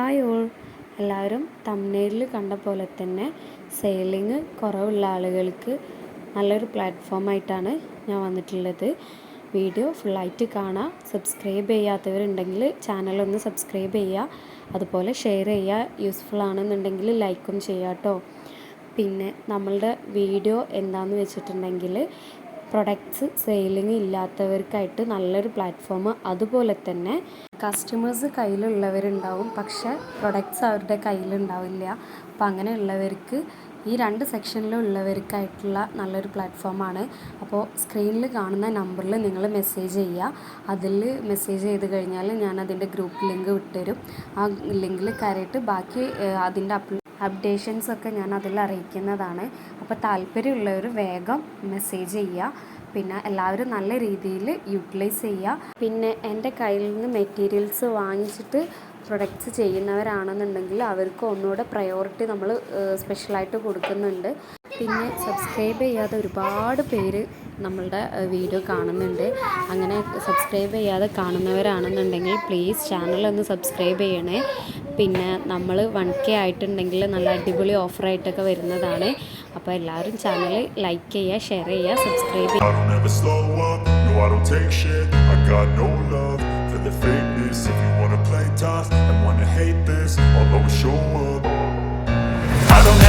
Hi all എല്ലാവരും തമ്മിലിൽ കണ്ട പോലെ തന്നെ സെയിലിങ് കുറവുള്ള ആളുകൾക്ക് നല്ലൊരു പ്ലാറ്റ്ഫോമായിട്ടാണ് ഞാൻ വന്നിട്ടുള്ളത്. വീഡിയോ ഫുള്ളായിട്ട് കാണാം. സബ്സ്ക്രൈബ് ചെയ്യാത്തവരുണ്ടെങ്കിൽ ചാനലൊന്ന് സബ്സ്ക്രൈബ് ചെയ്യുക അതുപോലെ ഷെയർ ചെയ്യുക യൂസ്ഫുൾ ആണെന്നുണ്ടെങ്കിൽ ലൈക്കും ചെയ്യാം കേട്ടോ പിന്നെ നമ്മളുടെ വീഡിയോ എന്താണെന്ന് വെച്ചിട്ടുണ്ടെങ്കിൽ പ്രൊഡക്ട്സ് സെയിലിംഗ് ഇല്ലാത്തവർക്കായിട്ട് നല്ലൊരു പ്ലാറ്റ്ഫോം അതുപോലെ തന്നെ കസ്റ്റമേഴ്സ് കയ്യിലുള്ളവരുണ്ടാവും പക്ഷേ പ്രൊഡക്ട്സ് അവരുടെ കയ്യിലുണ്ടാവില്ല. അപ്പം അങ്ങനെയുള്ളവർക്ക് ഈ രണ്ട് സെക്ഷനിലുള്ളവർക്കായിട്ടുള്ള നല്ലൊരു പ്ലാറ്റ്ഫോമാണ് അപ്പോൾ സ്ക്രീനിൽ കാണുന്ന നമ്പറിൽ നിങ്ങൾ മെസ്സേജ് ചെയ്യുക. അതിൽ മെസ്സേജ് ചെയ്ത് കഴിഞ്ഞാൽ ഞാൻ അതിന്റെ ഗ്രൂപ്പ് ലിങ്ക് വിട്ടുതരും. ആ ലിങ്കിൽ കയറിയിട്ട് ബാക്കി അതിന്റെ അപ്ലോ അപ്ഡേഷൻസ് ഒക്കെ ഞാൻ അതിൽ അറിയിക്കുന്നതാണ് അപ്പോൾ താല്പര്യമുള്ളവർ വേഗം മെസ്സേജ് ചെയ്യുക പിന്നെ എല്ലാവരും നല്ല രീതിയിൽ യൂട്ടിലൈസ് ചെയ്യുക പിന്നെ എന്റെ കയ്യിൽ നിന്ന് മെറ്റീരിയൽസ് വാങ്ങിച്ചിട്ട് പ്രൊഡക്ട്സ് ചെയ്യുന്നവരാണെന്നുണ്ടെങ്കിൽ അവർക്ക് ഒന്നുകൂടെ പ്രയോറിറ്റി നമ്മൾ സ്പെഷ്യലായിട്ട് കൊടുക്കുന്നുണ്ട്. പിന്നെ സബ്സ്ക്രൈബ് ചെയ്യാതെ ഒരുപാട് പേര് നമ്മളുടെ വീഡിയോ കാണുന്നുണ്ട്. അങ്ങനെ സബ്സ്ക്രൈബ് ചെയ്യാതെ കാണുന്നവരാണെന്നുണ്ടെങ്കിൽ പ്ലീസ് ചാനലൊന്ന് സബ്സ്ക്രൈബ് ചെയ്യണേ. പിന്നെ നമ്മൾ വൺ കെ ആയിട്ടുണ്ടെങ്കിൽ നല്ല അടിപൊളി ഓഫറായിട്ടൊക്കെ വരുന്നതാണ്. അപ്പോൾ എല്ലാവരും ചാനൽ ലൈക്ക് ചെയ്യുക ഷെയർ ചെയ്യുക സബ്സ്ക്രൈബ് ചെയ്യുക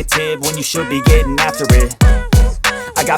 negative when you should be getting after it